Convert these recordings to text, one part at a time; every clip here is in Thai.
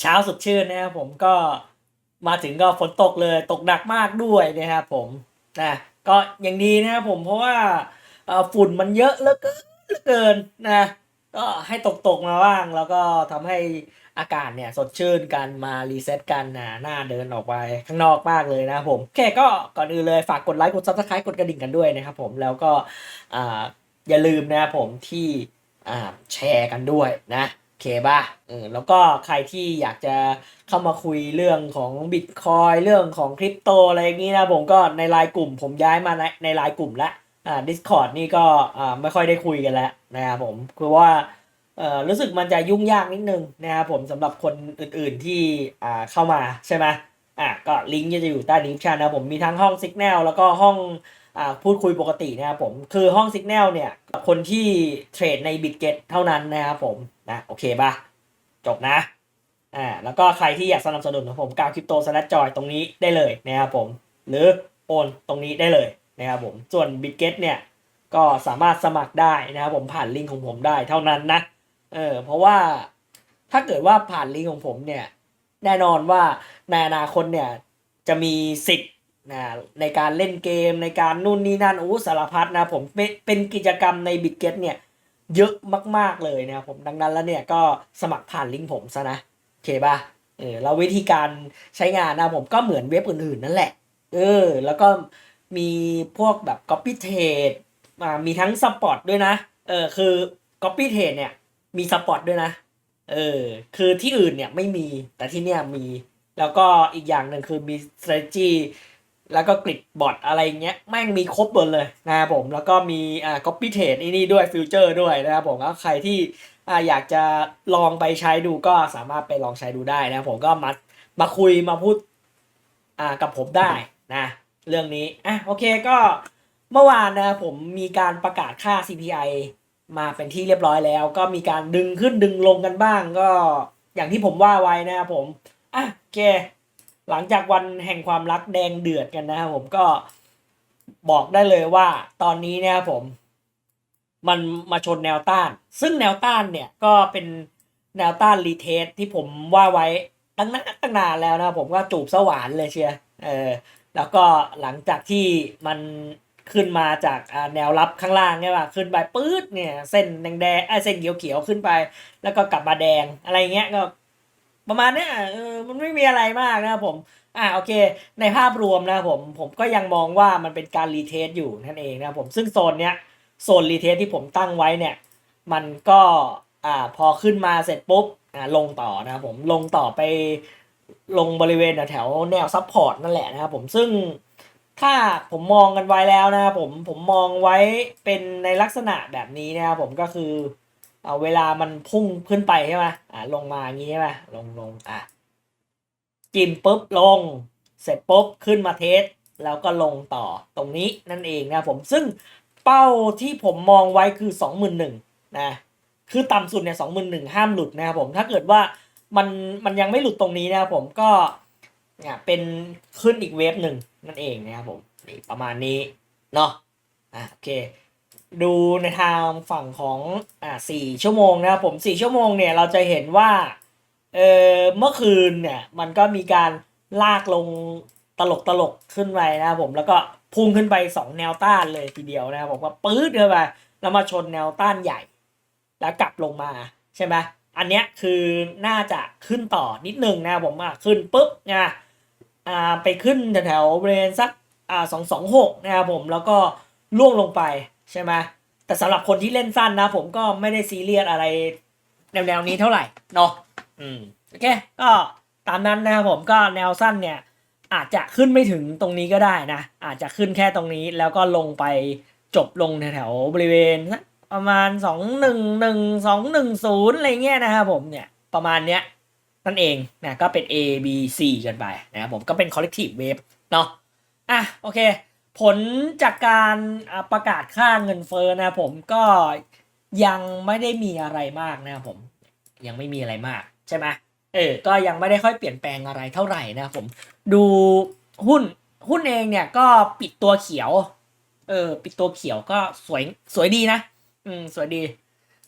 เช้าสดชื่นนะครับผมก็มาถึงก็ฝนตกเลยตกหนักมากด้วยนะครับผมนะก็ยังดีนะครับผมเพราะว่าฝุ่นมันเยอะเหลือเกินเหลือเกินนะก็ให้ตกตกมาบ้างแล้วก็ทำให้อากาศเนี่ยสดชื่นกันมารีเซ็ตกันนะหน้าเดินออกไปข้างนอกมากเลยนะครับผมโอเคก็ก่อนอื่นเลยฝากกดไลค์กดซับสไครต์กดกระดิ่งกันด้วยนะครับผมแล้วก็อ่าอย่าลืมนะครับผมที่อ่าแชร์กันด้วยนะ เคป่ะเออแล้วก็ใครที่อยากจะเข้ามาคุยเรื่องของบิตคอยเรื่องของคริปโตอะไรอย่างนี้นะผมก็ในไลน์กลุ่ม ผมย้ายมาในในไลน์กลุ่มละอ่า Discord นี่ก็อ่าไม่ค่อยได้คุยกันแล้วนะครับผมคือว่าเอ่อรู้สึกมันจะยุ่งยากนิดนึงนะครับผมสำหรับคนอื่นๆที่อ่าเข้ามาใช่ไหมอะก็ลิงก์จะอยู่ใต้ดีสคริปชันนะผมมีทั้งห้อง Signal แล้วก็ห้อง พูดคุยปกตินะครับผม คือห้อง Signal เนี่ยคนที่เทรดใน b i t g e t เท่านั้นนะครับผมนะโอเคปะจบนะอ่าแล้วก็ใครที่อยากสนับสนุนของผมกาวคริปโตสแลจอยตรงนี้ได้เลยนะครับผม หรือโอนตรงนี้ได้เลยนะครับผม ส่วน b i t g e t เนี่ยก็สามารถสมัครได้นะครับผมผ่านลิงก์ของผมได้เท่านั้นนะเออเพราะว่าถ้าเกิดว่าผ่านลิงก์ของผมเนี่ยแน่นอนว่าในอนาคตเนี่ยจะมีสิทธิ์ นะในการเล่นเกมในการนู่นนี่นั่นโอ้สารพัดนะผมเป็นเป็นกิจกรรมในบิ g เกตเนี่ยเยอะมาก ๆ เลยนะครับผมดังนั้นแล้วเนี่ยก็สมัครผ่านลิงก์ผมซะนะโอเคป่ะเออแล้ววิธีการใช้งานนะผมก็เหมือนเว็บอื่น ๆ นั่นแหละ เออ แล้วก็มีพวกแบบ copy trade อ่ามีทั้ง support ด้วยนะ เออคือ copy trade เนี่ยมี support ด้วยนะ เออคือที่อื่นเนี่ยไม่มีแต่ที่เนี่ยมี แล้วก็อีกอย่างหนึ่งคือมี strategy แล้วก็กริดบอทอะไรเงี้ยแม่งมีครบหมดเลยนะครับผมแล้วก็มีอ่า copy trade นี่นี่ด้วย future ด้วยนะครับผมแล้วใครที่อ่าอยากจะลองไปใช้ดูก็สามารถไปลองใช้ดูได้นะครับผมก็มามาคุยมาพูดอ่ากับผมได้นะเรื่องนี้อะโอเคก็เมื่อวานนะครับผมมีการประกาศค่า CPI มาเป็นที่เรียบร้อยแล้ว ก็มีการดึงขึ้นดึงลงกันบ้างก็อย่างที่ผมว่าไว้นะครับผมอะโอเค หลังจากวันแห่งความรักแดงเดือดกันนะครับผมก็บอกได้เลยว่าตอนนี้เนี่ยครับผม มันมาชนแนวต้าน ซึ่งแนวต้านเนี่ยก็เป็นแนวต้านรีเทสที่ผมว่าไว้ตั้งนานตั้งนานแล้วนะผมก็จูบสวรรค์เลยเชียร์เออแล้วก็หลังจากที่มันขึ้นมาจากแนวรับข้างล่างเนี่ยว่าขึ้นไปปื๊ดเนี่ย เส้นแดงแดงไอ้เส้นเขียวเขียวๆขึ้นไป แล้วก็กลับมาแดงอะไรเงี้ยก็ ประมาณเนี้ยเออมันไม่มีอะไรมากนะครับผมอ่าโอเค ในภาพรวมนะครับผมผมก็ยังมองว่ามันเป็นการรีเทสอยู่นั่นเองนะครับผมซึ่งโซนเนี้ยโซนรีเทสที่ผมตั้งไว้เนี่ย มันก็อ่าพอขึ้นมาเสร็จปุ๊บอ่าลงต่อนะครับผมลงต่อไปลงบริเวณแถวแนวซับพอร์ตนั่นแหละนะครับผมซึ่งถ้าผมมองกันไว้แล้วนะครับผมผมมองไว้เป็นในลักษณะแบบนี้นะครับผมก็คือ เอาเวลามันพุ่งขึ้นไปใช่ไหมอ่าลงมาอย่างนี้ใช่ไหมลงลงอะจิ้มปุ๊บลง เสร็จปุ๊บขึ้นมาเทสแล้วก็ลงต่อตรงนี้นั่นเองนะผมซึ่งเป้าที่ผมมองไว้คือสองหมื่นหนึ่งนะคือต่ำสุดเนี่ยสองหมื่นหนึ่งห้ามหลุดนะครับผมถ้าเกิดว่ามันมันยังไม่หลุดตรงนี้นะครับผมก็เนี่ยเป็นขึ้นอีกเวฟหนึ่งนั่นเองนะครับผมนี่ประมาณนี้เนาะอะโอเค ดูในทางฝั่งของอ่าสี่ชั่วโมงนะครับผมสี่ชั่วโมงเนี่ยเราจะเห็นว่าเออเมื่อคืนเนี่ยมันก็มีการลากลงตลกตลกขึ้นไปนะครับผมแล้วก็พุ่งขึ้นไปสองแนวต้านเลยทีเดียวนะครับผมก็ปื๊ดเข้าไปแล้วมาชนแนวต้านใหญ่ แล้วกลับลงมาใช่ไหมอันเนี้ยคือน่าจะขึ้นต่อนิดนึงนะครับผมอะขึ้นปุ๊บนะอ่าไปขึ้นแถวๆบริเวณสักอ่าสองสองหกนะครับผมแล้วก็ล่วงลงไป ใช่ไหมแต่สำหรับคนที่เล่นสั้นนะ ผมก็ไม่ได้ซีเรียสอะไรแนวๆนี้เท่าไหร่เนาะอืมโอเค ก็ตามนั้นนะครับผมก็แนวสั้นเนี่ย อาจจะขึ้นไม่ถึงตรงนี้ก็ได้นะ อาจจะขึ้นแค่ตรงนี้แล้วก็ลงไปจบลงแถวๆบริเวณสักประมาณสองหนึ่งหนึ่งสองหนึ่งศูนย์อะไรเงี้ยนะครับผมเนี่ยประมาณเนี้ยนั่นเองนะก็เป็น A B C กันไปนะครับผมก็เป็น collective wave เนาะอะโอเค ผลจากการประกาศค่าเงินเฟ้อนะผมก็ยังไม่ได้มีอะไรมากนะผม ยังไม่มีอะไรมากใช่ไหมเออ ก็ยังไม่ได้ค่อยเปลี่ยนแปลงอะไรเท่าไหร่นะผม ดูหุ้นหุ้นเองเนี่ยก็ปิดตัวเขียว เออ ปิดตัวเขียวก็สวยสวยดีนะ อืม สวยดี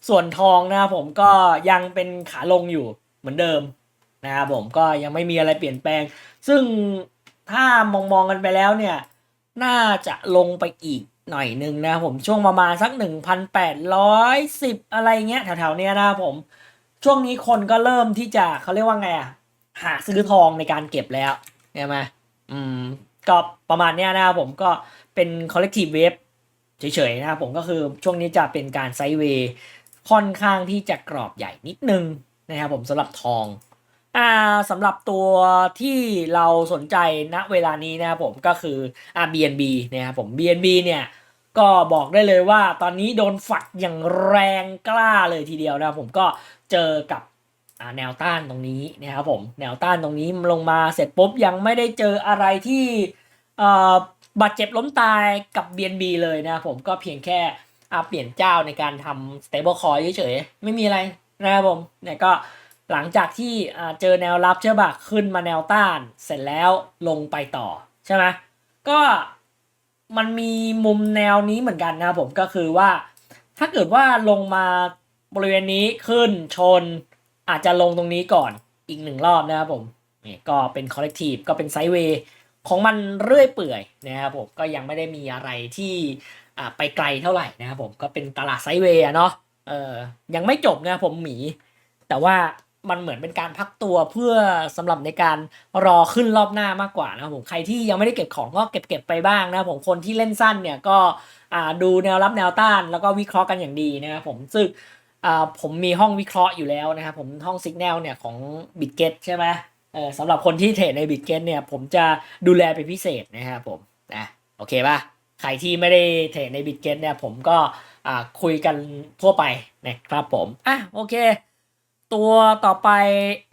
ส่วนทองนะผมก็ยังเป็นขาลงอยู่เหมือนเดิมนะครับผมก็ยังไม่มีอะไรเปลี่ยนแปลง ซึ่งถ้ามองมองกันไปแล้วเนี่ย น่าจะลงไปอีกหน่อยหนึ่งนะผมช่วงประมาณสัก 1,810 อะไรเงี้ยแถวๆเนี้ยนะผม ช่วงนี้คนก็เริ่มที่จะเขาเรียกว่าไงอะหาซื้อทองในการเก็บแล้วใช่ไหมอืมก็ประมาณเนี้ยนะผมก็เป็น collective wave เฉยๆนะครับผมก็คือช่วงนี้จะเป็นการไซด์เวย์ค่อนข้างที่จะกรอบใหญ่นิดนึงนะครับผมสำหรับทอง อ่าสำหรับตัวที่เราสนใจณเวลานี้นะครับผมก็คืออ่า BNB นะครับผม BNB เนี่ยก็บอกได้เลยว่าตอนนี้โดนฝักอย่างแรงกล้าเลยทีเดียวนะครับผมก็เจอกับอ่าแนวต้านตรงนี้นะครับผมแนวต้านตรงนี้ลงมาเสร็จปุ๊บยังไม่ได้เจออะไรที่เอ่อบาดเจ็บล้มตายกับ BNB เลยนะครับผมก็เพียงแค่อ่าเปลี่ยนเจ้าในการทำ stable coin เฉยๆไม่มีอะไรนะครับผมเนี่ยก็ หลังจากที่เจอแนวรับใช่ปะขึ้นมาแนวต้านเสร็จแล้วลงไปต่อใช่ไหมก็มันมีมุมแนวนี้เหมือนกันนะผมก็คือว่า ถ้าเกิดว่าลงมาบริเวณนี้ขึ้นชน อาจจะลงตรงนี้ก่อนอีกหนึ่งรอบนะครับผมนี่ก็เป็นคอลเลกทีฟก็เป็นไซด์เวย์ของมันเรื่อยเปื่อยนะครับผมก็ยังไม่ได้มีอะไรที่ไปไกลเท่าไหร่นะครับผมก็เป็นตลาดไซด์เวย์เนาะเออยังไม่จบนะครับผมหมี แต่ว่า มันเหมือนเป็นการพักตัวเพื่อสำหรับในการรอขึ้นรอบหน้ามากกว่านะครับผมใครที่ยังไม่ได้เก็บของก็เก็บเก็บไปบ้างนะครับผมคนที่เล่นสั้นเนี่ยก็ดูแนวรับแนวต้าน แล้วก็วิเคราะห์กันอย่างดีนะครับผมซึ่งผมมีห้องวิเคราะห์อยู่แล้วนะครับผมห้องสิกแนลเนี่ยของบิตเกตใช่ไหมสำหรับคนที่เทรดในบิตเกตเนี่ยผมจะดูแลเป็นพิเศษนะครับผมนะโอเคป่ะใครที่ไม่ได้เทรดในบิตเกตเนี่ยผมก็คุยกันทั่วไปนะครับผมอะโอเค ตัวต่อไป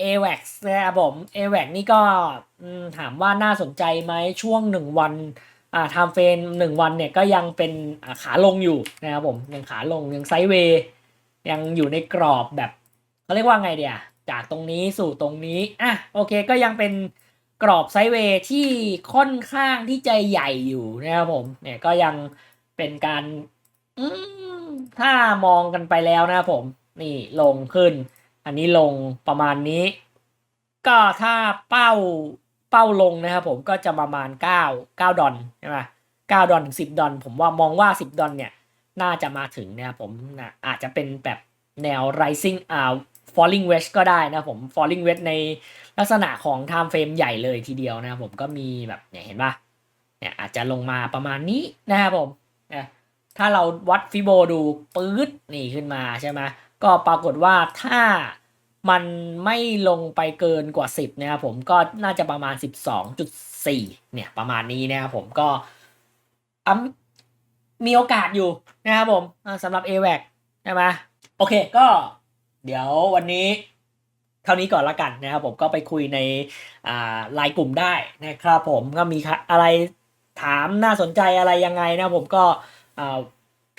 AVAX นะครับผม AVAX นี่ก็ถามว่าน่าสนใจไหมช่วงหนึ่งวันอ่าไทม์เฟรมหนึ่งวันเนี่ยก็ยังเป็นขาลงอยู่นะครับผมยังขาลงยังไซด์เวย์ยังอยู่ในกรอบแบบเขาเรียกว่าไงเดียจากตรงนี้สู่ตรงนี้อะโอเคก็ยังเป็นกรอบไซด์เวย์ที่ค่อนข้างที่จะใหญ่อยู่นะครับผมเนี่ยก็ยังเป็นการอืถ้ามองกันไปแล้วนะครับผมนี่ลงขึ้น อันนี้ลงประมาณนี้ ก็ถ้าเป้าเป้าลงนะครับผมก็จะประมาณ 9 9 ดอลใช่ไหม9ดอลถึง10ดอลผมว่ามองว่า10ดอลเนี่ย น่าจะมาถึงนะครับผมนะอาจจะเป็นแบบแนว rising อ่า falling wedge ก็ได้นะผม falling wedge ในลักษณะของ time frame ใหญ่เลยทีเดียวนะครับผมก็มีแบบเนี่ยเห็นปะเนี่ยอาจจะลงมาประมาณนี้นะครับผมนะถ้าเราวัดฟิโบดูปื๊ดนี่ขึ้นมาใช่ไหมก็ปรากฏว่าถ้า มันไม่ลงไปเกินกว่า 10นะครับผมก็น่าจะประมาณ 12.4 เนี่ยประมาณนี้นะครับผมก็อะมีโอกาสอยู่นะครับผมสำหรับ a w a c ใช่ไหมโอเคก็เดี๋ยววันนี้เท่านี้ก่อนละกันนะครับผมก็ไปคุยในอ่าไลน์กลุ่มได้นะครับผมก็มีอะไรถามน่าสนใจอะไรยังไงนะผมก็อ่า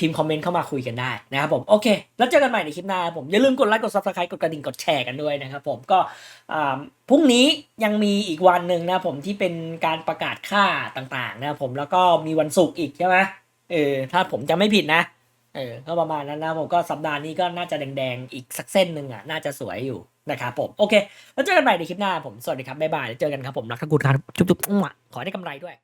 พิมพ์คอมเมนต์เข้ามาคุยกันได้นะครับผมโอเค แล้วเจอกันใหม่ในคลิปหน้าผมอย่าลืมกดไลค์กด subscribe กดกระดิ่งกดแชร์กันด้วยนะครับผมก็อ่าพรุ่งนี้ยังมีอีกวันหนึ่งนะผมที่เป็นการประกาศค่าต่างๆนะผมแล้วก็มีวันศุกร์อีกใช่ไหมเออถ้าผมจะไม่ผิดนะเออก็ประมาณนั้นนะผมก็สัปดาห์นี้ก็น่าจะแดงๆอีกสักเส้นหนึ่งอะน่าจะสวยอยู่นะครับผมโอเค แล้วเจอกันใหม่ในคลิปหน้าผมสวัสดีครับบ๊ายบายแล้วเจอกันครับผมรักทั้งคุณครับจุ๊บๆขอได้กำไรด้วย